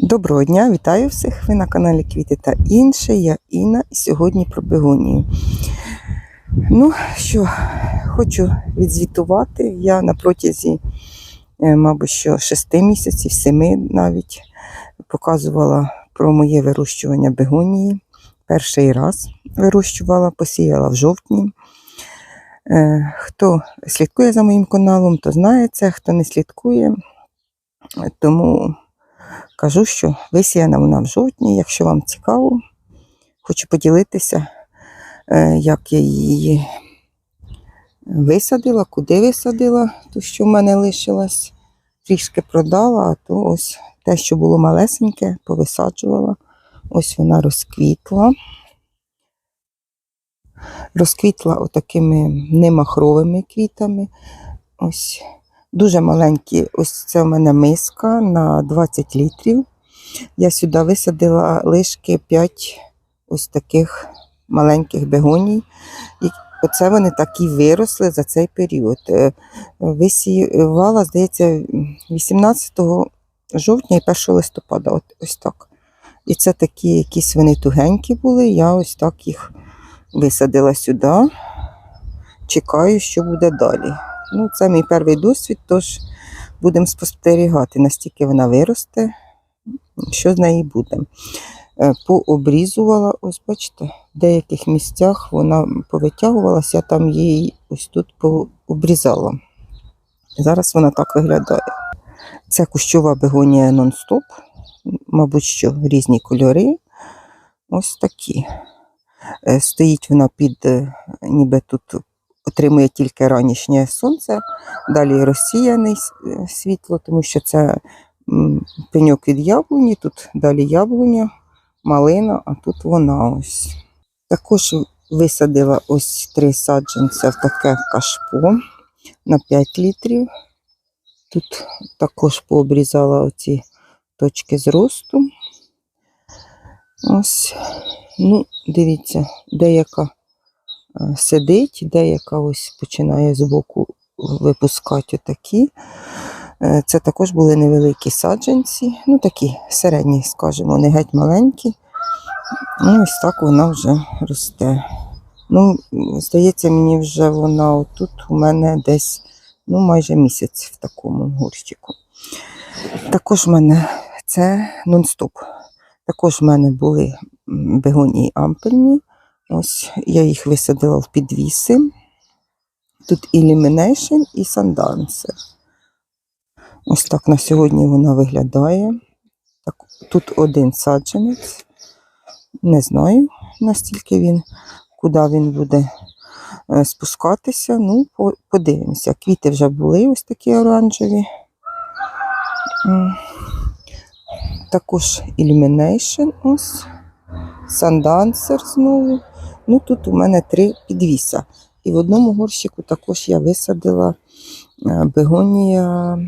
Доброго дня, вітаю всіх! Ви на каналі Квіти та інше. Я Інна і сьогодні про бегонію. Ну що, хочу відзвітувати. Я на протязі, е, мабуть, що 6 місяців, 7 навіть показувала про моє вирощування бегонії. Перший раз вирощувала, посіяла в жовтні. Е, Хто слідкує за моїм каналом, то знає це, хто не слідкує. Тому Кажу, що висіяна вона в жовтні. Якщо вам цікаво, хочу поділитися, е, як я її висадила, куди висадила, то, що в мене лишилось. Трішки продала, а то ось те, що було малесеньке, повисаджувала. Ось вона розквітла. Розквітла отакими немахровими квітами. Ось Дуже маленькі, ось це в мене миска на 20 літрів. Я сюди висадила лишки 5 ось таких маленьких бегоній. Оце вони так і виросли за цей період. Е, Висівала, здається, 18 жовтня і 1 листопада. От, ось так. І це такі якісь вони тугенькі були. Я ось так їх висадила сюди. Чекаю, що буде далі. Ну, це мій перший досвід, тож будемо спостерігати, настільки вона виросте, що з неї буде. Е, Пообрізувала, ось бачите, в деяких місцях вона повитягувалася, я там її ось тут пообрізала. Зараз вона так виглядає. Це кущова бегонія нон-стоп, мабуть, що різні кольори. Ось такі. Е, Стоїть вона під, е, ніби тут отримує тільки ранішнє сонце, далі розсіяне світло, тому що це пеньок від яблуні, тут далі яблуня, малина, а тут вона ось. Також висадила ось три саджанця в таке кашпо на 5 літрів. Тут також пообрізала оці точки зросту. Ось, ну, дивіться, деяка е, сидить, деяка ось починає збоку випускати отакі. Е, Це також були невеликі саджанці, ну такі середні, скажімо, не геть маленькі. Ну, ось так вона вже росте. Ну, здається, мені вже вона отут у мене десь ну, майже місяць в такому горщику. Також в мене це нон-стоп. Також в мене були бегонії ампельні. Ось я їх висадила в підвіси. Тут Illumination і Sundancer. Ось так на сьогодні вона виглядає. Так, тут один саджанець. Не знаю, настільки він, куди він буде е, спускатися. Ну, подивимося. Квіти вже були ось такі оранжеві. Також Illumination ось. Sundancer знову. Ну, тут у мене три підвіса. І в одному горщику також я висадила е, бегонія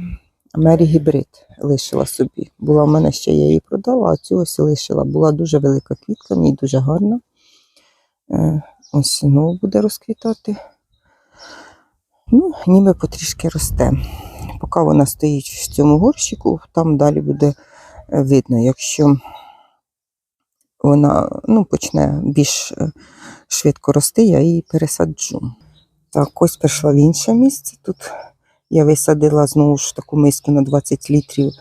Мері Гібрид. Лишила собі. Була в мене ще я її продала, а цю ось лишила. Була дуже велика квітка, ній дуже гарна. Е, Ось знову буде розквітати. Ну, ніби потрішки росте. Поки вона стоїть в цьому горщику, там далі буде е, видно, якщо вона ну, почне більш е, швидко рости, я її пересаджу. Так, ось прийшла в інше місце. Тут я висадила знову ж таку миску на 20 літрів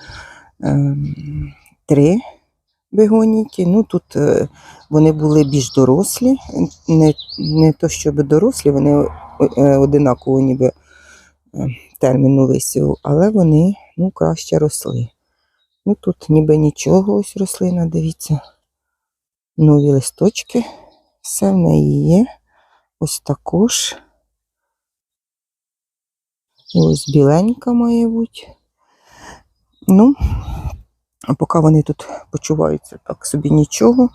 ем, три бегоніки. Ну, тут е, вони були більш дорослі, не, не то щоб дорослі, вони е, одинаково ніби терміну висіву, але вони ну, краще росли. Ну, тут ніби нічого, ось рослина, дивіться. Нові листочки. Все в неї є. Ось також. Ось біленька має бути. Ну, поки вони тут почуваються так собі нічого.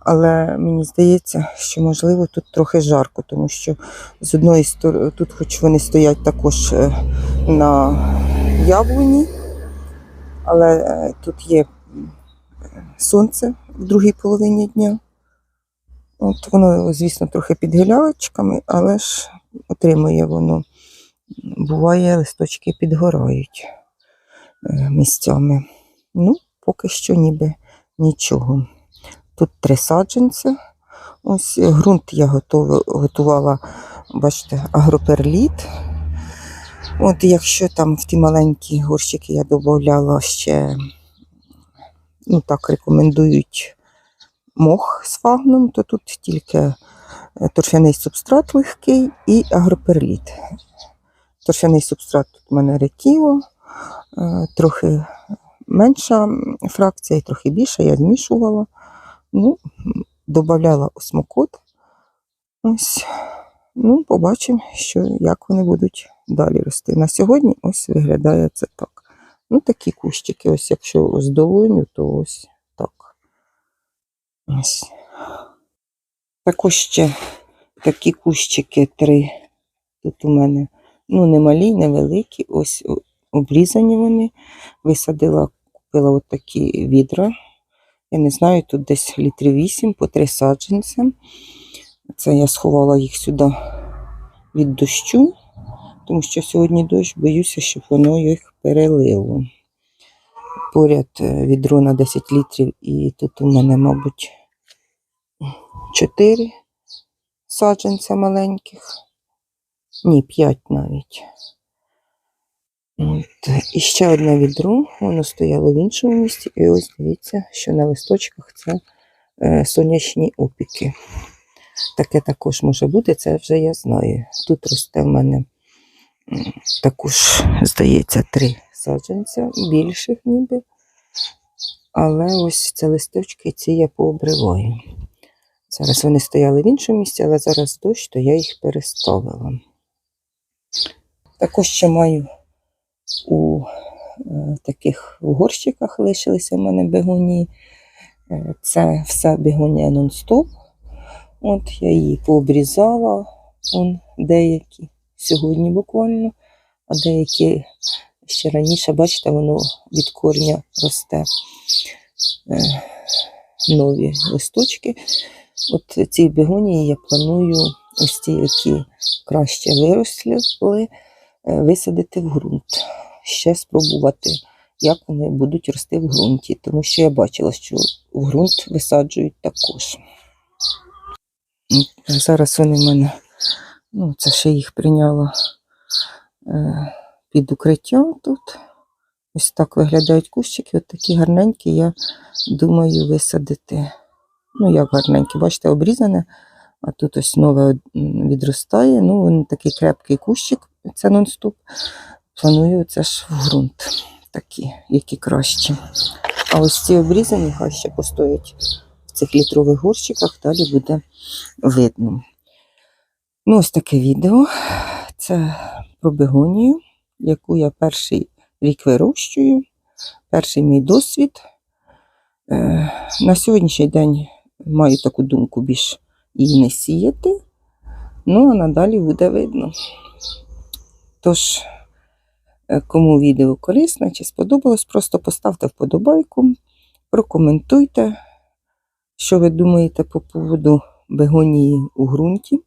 Але мені здається, що можливо тут трохи жарко, тому що з одної сторони, тут, хоч вони стоять також е, на яблуні, але е, тут є сонце в другій половині дня. От воно, звісно, трохи під гілячками, але ж отримує воно. Буває, листочки підгорають е, місцями. Ну, поки що ніби нічого. Тут три саджанці. Ось ґрунт я готова, готувала, бачите, агроперліт. От якщо там в ті маленькі горщики я додавала ще, ну так, рекомендують мох з фагном, то тут тільки е, торфяний субстрат легкий і агроперліт. Торфяний субстрат тут у мене рекіо, е, трохи менша фракція і трохи більша, я змішувала. Ну, додавала осмокот. Ось. Ну, побачимо, що, як вони будуть далі рости. На сьогодні ось виглядає це так. Ну, такі кущики, ось якщо з долоню, то ось так. Ось. Також ще такі кущики три. Тут у мене ну, не малі, не великі, ось обрізані вони. Висадила, купила от такі відра. Я не знаю, тут десь літрів 8 по три саджанця. Це я сховала їх сюди від дощу, тому що сьогодні дощ, боюся, щоб воно їх перелило. Поряд е, відро на 10 літрів, і тут у мене, мабуть, 4 саджанця маленьких. Ні, 5 навіть. От. І ще одне відро, воно стояло в іншому місці. І ось дивіться, що на листочках це е, сонячні опіки. Таке також може бути, це вже я знаю. Тут росте в мене також, здається, три саджанця, більших ніби. Але ось це листочки ці я пообриваю. Зараз вони стояли в іншому місці, але зараз дощ, то я їх переставила. Також ще маю у е, таких горщиках лишилися в мене бегонії. Е, Це все бегонія нон-стоп. От я її пообрізала, он деякі сьогодні буквально, а деякі ще раніше, бачите, воно від корня росте е, нові листочки. От ці бегонії я планую ось ті, які краще виросли, е, висадити в ґрунт. Ще спробувати, як вони будуть рости в ґрунті, тому що я бачила, що в ґрунт висаджують також. Зараз вони в мене, ну, це ще їх прийняла е, під укриття тут. Ось так виглядають кущики, от такі гарненькі, я думаю висадити. Ну, як гарненькі, бачите, обрізане, а тут ось нове відростає. Ну, він такий крепкий кущик, це нон-стоп. Планую це ж в ґрунт, такі, які кращі. А ось ці обрізані хай ще постоять в цих літрових горщиках, далі буде видно. Ну, ось таке відео. Це про бегонію, яку я перший рік вирощую. Перший мій досвід. Е, на сьогоднішній день маю таку думку більш її не сіяти. Ну, а надалі буде видно. Тож, е, кому відео корисне чи сподобалось, просто поставте вподобайку, прокоментуйте, що ви думаєте по поводу бегонії у ґрунті.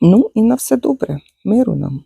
Ну і на все добре. Миру нам.